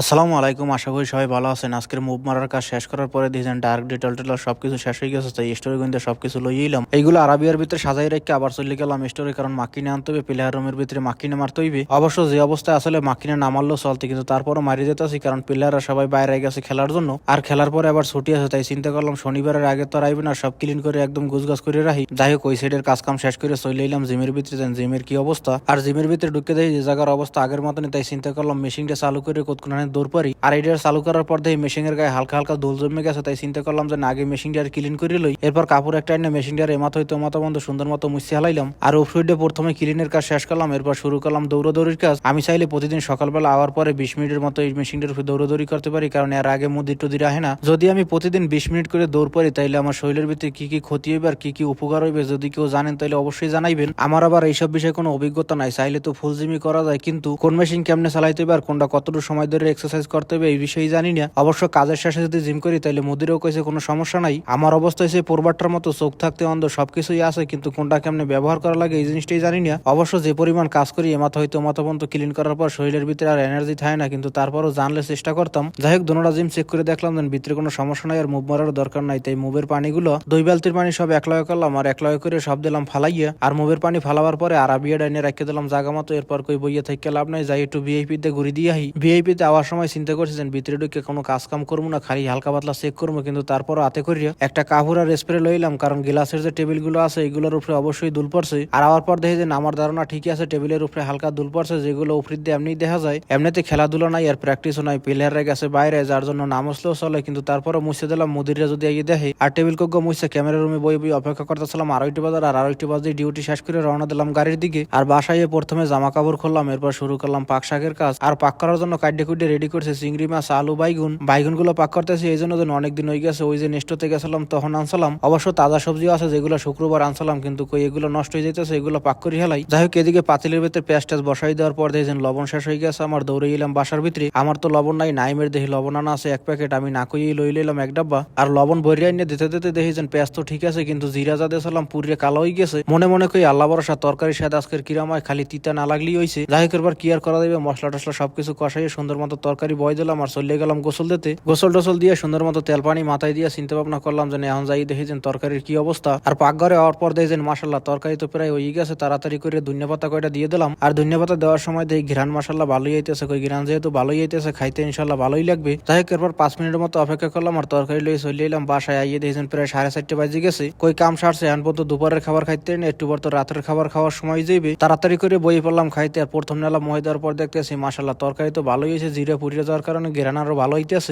আসসালামু আলাইকুম, আশা করি সবাই ভালো আছেন। আজকের মুভ মারার কাজ শেষ করার পরে দিয়েছেন ডার্ক ডিটেল টেলার সবকিছু শেষ হয়ে গেছে, তাই স্টোরি কিন্তু সবকিছু লইয়ে এলাম। এইগুলো আরাবিয়ার ভিতরে সাজাই রেখে আবার চলে গেলাম স্টোরি কারণ মাকিনে আনতে হবে, প্লেয়ার রুমের ভিতরে মাকিনে মারতে হইবে। অবশ্য যে অবস্থায় আসলে মাকিনে না মারলেও চলতে, কিন্তু তারপরও মারি যেতেছি কারণ প্লেয়াররা সবাই বাইরে গেছে খেলার জন্য। আর খেলার পরে আবার ছুটি আছে, তাই চিন্তা করলাম শনিবারের আগে তো আর আইবে না, সব ক্লিন করে একদম গুছগাছ করে রাখি। যাই হোক, ওই সাইডের কাজ কাম শেষ করে চলে এলাম জিমের ভিতরে জিমের কি অবস্থা। আর জিমের ভিতরে ঢুকে দেখি যে জায়গার অবস্থা আগের মতনই, তাই চিন্তা করলাম মেশিনটা চালু করে কতক্ষণ দৌড় পারি আর এটা চালু করার পর দেখি মেশিনের গায়ে হালকা হালকা দোল জমে গেছে, তাই চিন্তা করলাম যে না, আগে মেশিনটা ক্লিন করে লই। এরপর কাপড় একটা এনে মেশিনটার এমাত হইতো মাথা বন্ধ সুন্দর মতো মুছে হালাইলাম। আর ওফ্রুইডে প্রথমে ক্লিনের কাজ শেষ করলাম, এরপর শুরু করলাম দৌড়াদৌড়ির কাজ। আমি চাইলে প্রতিদিন সকালবেলা আওয়ার পরে বিশ মিনিটের মতো এই মেশিনটার দৌড়াদৌড়ি করতে পারি, কারণ এর আগে মুদির টুদির আহে না। যদি আমি প্রতিদিন বিশ মিনিট করে দৌড় পারি তাইলে আমার শরীরের ভিতরে কি কি ক্ষতি হইবে আর কি কি উপকার হইবে, যদি কেউ জানেন তাহলে অবশ্যই জানাইবেন। আমার আবার এইসব বিষয়ে কোনো অভিজ্ঞতা নাই, চাইলে তো ফুল জিমি করা যায়, কিন্তু কোন মেশিন কেমনে চালাইতে হবে আর কোনটা কতটুকু সময় ধরে এক্সারসাইজ করতে হবে, এই বিষয়ে জানি না। অবশ্য কাজের শেষে যদি জিম করি, তাহলে মুদিরও কইছে, কোনো সমস্যা নাই। আমার অবস্থা হয়েছে পূর্বাটার মতো চোখ থাকতে অন্ধ, সবকিছুই আছে, কিন্তু কোনটা কেমনে ব্যবহার করা লাগে, এই জিনিসটাই জানি না। অবশ্য যে পরিমাণ কাজ করি এমাথা হয়তো মাথা পর্যন্ত ক্লিন করার পর শরীরের ভিতরে আর এনার্জি থাকে না, কিন্তু তারপরও জানলে চেষ্টা করতাম। যাই হোক, দোনোটা জিম চেক করে দেখলাম যে ভিতরে কোনো সমস্যা নাই, আর মুভ মারার দরকার নাই। তাই মুভের পানিগুলো, দুই বালতির পানি সব এক লয় করলাম, আর এক লয় করে সব দিলাম ফালাইয়া। আর মুভের পানি ফালাবার পরে আর আবিয়া ডাইনে রেখে দিলাম জায়গা মতো, এরপর কই বইয়ে থেকে লাভ নাই, যাই একটু ভিআইপি তে ঘুরি দিয়ে আহি। ভিআইপি তে আওয়ার সময় চিন্তা করছেন ভিতরে ঢুকে কোনো কাজ কাম করব না, খালি হালকা পাতলা চেক করব, কিন্তু তারপর হাতে করিয়া একটা কাপড় আর স্প্রে লইলাম, কারণ গ্লাসের যে টেবিলগুলো আছে, এগুলোর উপরে অবশ্যই দুল পড়ছে। আর আবার পর দেখে যে আমার ধারণা ঠিকই আছে, টেবিলের উপরে হালকা দুল পড়ছে, যেগুলো উপরে দিয়ে এমনি দেখা যায়। এমনিতে খেলাধুলা নাই আর প্র্যাকটিসও নাই প্লেয়াররা গেছে বাইরে, যার জন্য নাম আসলেও চলে, কিন্তু তারপরে মুছে দিলাম মুদিরা যদি এগিয়ে দেখে। আর টেবিল কোগ্য মুছে ক্যামেরা রুমে বই বই অপেক্ষা করতে করতেছিলাম, আড়াইটি বাজার, আর আড়াইটি বাজে ডিউটি শেষ করে রওনা দিলাম গাড়ির দিকে। আর বাসায় প্রথমে জামা কাপড় খুললাম, এরপর শুরু করলাম পাক শাকের কাজ। আর পাক করার জন্য কাড্ডে কুড্ডে রেডি করছে, চিংড়ি মাছ, আলু, বাইগুন। বাইগুনগুলো পাক করতেছি, এই জন্য অনেকদিন হয়ে গেছে, ওই যে নেস্টোতে গেছিলাম, তখন আনসালাম অবশ্য তাজা সবজিও আছে, যেগুলো শুক্রবার আনসালাম কিন্তু কই এগুলো নষ্ট হয়ে যেতেছে এগুলো পাক করে হেলাই। যাই হোক, এদিকে পাতিলের ভিতরে পেঁয়াজ টেস বসাই দেওয়ার পর দেখেন লবণ শেষ হয়ে গেছে, আমার দৌড়ে গেলাম বাসার ভিতরে। আমার তো লবণ নাই, নাইমের দেখি লবণ আনা আছে, এক প্যাকেট, আমি না কইয়েই লই লইলাম এক ডাব্বা। আর লবণ ভরিয়ে নিয়ে দিতে দিতে দেখেছেন পেঁয়াজ তো ঠিক আছে, কিন্তু জিরা যা দিয়েছিলাম পুরিয়ে কালো হয়ে গেছে। মনে মনে কই আল্লাহ ভরসা তরকারি স্বাদ আজকের কিরামায় খালি তিতা না লাগলেই হয়েছে যাই হোক এবার কি আর করা দেবে মশলা টসলা সবকিছু কষাইয়ে সুন্দর মতো তরকারি বয় দিলাম আর চলে গেলাম গোসল দিতে। গোসল টোসল দিয়ে সুন্দর মতো তেল পানি মাথায় দিয়ে চিন্তা ভাবনা করলাম যে এখন যাই দেখেছেন তরকারির কি অবস্থা। আর পাকঘরে হওয়ার পর দেখেছেন মাসাল্লাহ তরকারি তো প্রায় হয়ে গেছে, তাড়াতাড়ি করে ধনিয়া পাতা কয়টা দিয়ে দিলাম। আর ধনিয়া পাতা দেওয়ার সময় দেখি ঘিরান মাসাল্লাহ ভালোই আইতেছে, কই ঘিরান যেহেতু ভালোই আইতেছে, খাইতে ইনশাল্লাহ ভালোই লাগবে। যাই হোক, এরপর পাঁচ মিনিটের মতো অপেক্ষা করলাম আর তরকারি লই চলে এলাম, বাসায় আইয়ে দেখেছেন প্রায় সাড়ে চারটে বাজে গেছে। কই কাম সারছে, এখন পর্যন্ত দুপুরের খাবার খাইতে না একটু পর তো রাতের খাবার খাওয়ার সময় যাইবে। তাড়াতাড়ি করে বই পড়লাম খাইতে, আর প্রথম নেলা মহে দেওয়ার পর দেখতেছি মাসাল্লাহ তরকারি তো ভালোই হয়েছে জিরা পুড়িয়ে যাওয়ার কারণে ঘেরান আরও ভালো হইতেছে।